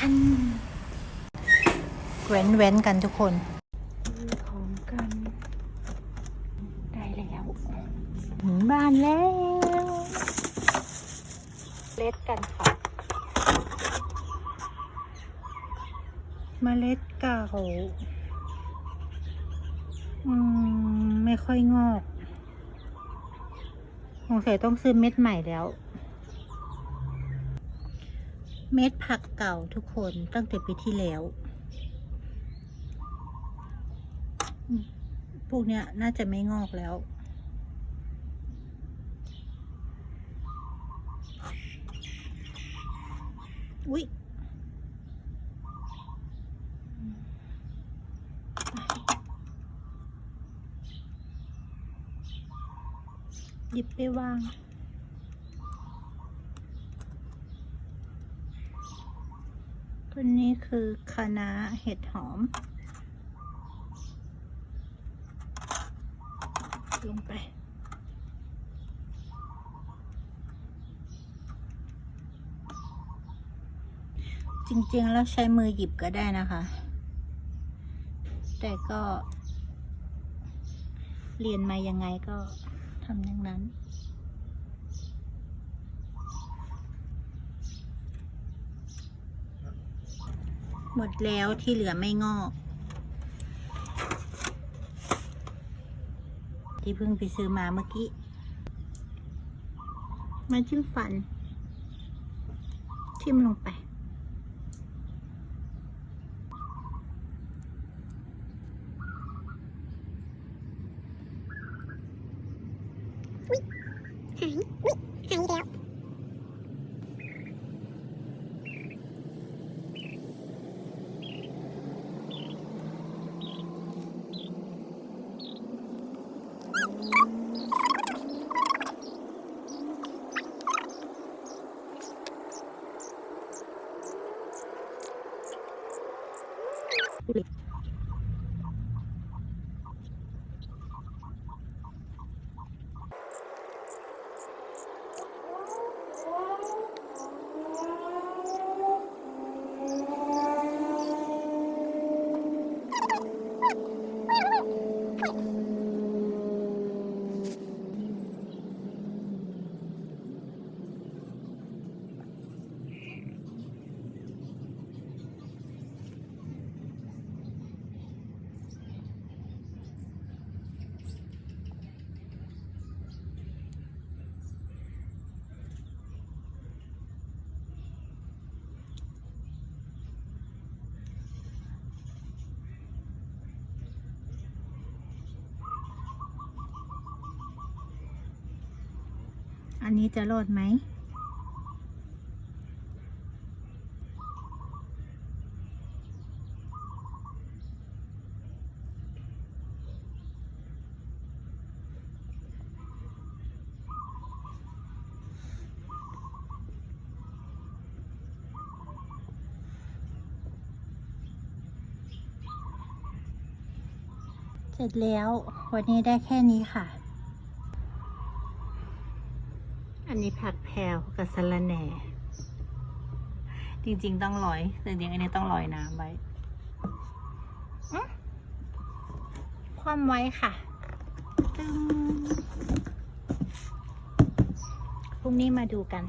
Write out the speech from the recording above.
กันเว้นเว้นกันทุกคนซื้อของกัน ได้แล้วถึงบ้านแล้ว เล็ดกันค่ะเมล็ดเก่าอืม ไม่ค่อยงอกสงสัยต้องซื้อเม็ดใหม่แล้ว เม็ดผักเก่าทุกคนตั้งแต่ปีที่แล้ว พวกเนี้ยน่าจะไม่งอกแล้ว อุ๊ยหยิบไปวาง ตัวนี้คือคะน้าเห็ดหอม ลงไป จริงๆ แล้วใช้มือหยิบก็ได้นะคะ แต่ก็ เรียนมายังไงก็ทำอย่างนั้น หมดแล้วที่เหลือไม่งอก ที่เพิ่งไปซื้อมาเมื่อกี้ มาจิ้มฟัน ทิ่มลงไป หาย Lift. อันนี้จะรอดไหม เสร็จแล้ว วันนี้ได้แค่นี้ค่ะ อันนี้ผักแพรวกับสะระแหน่ จริงๆต้องลอยแต่จริงๆอันนี้ต้องลอยน้ำไว้อื้อความไว้ค่ะตึ้งพรุ่งนี้มาดูกัน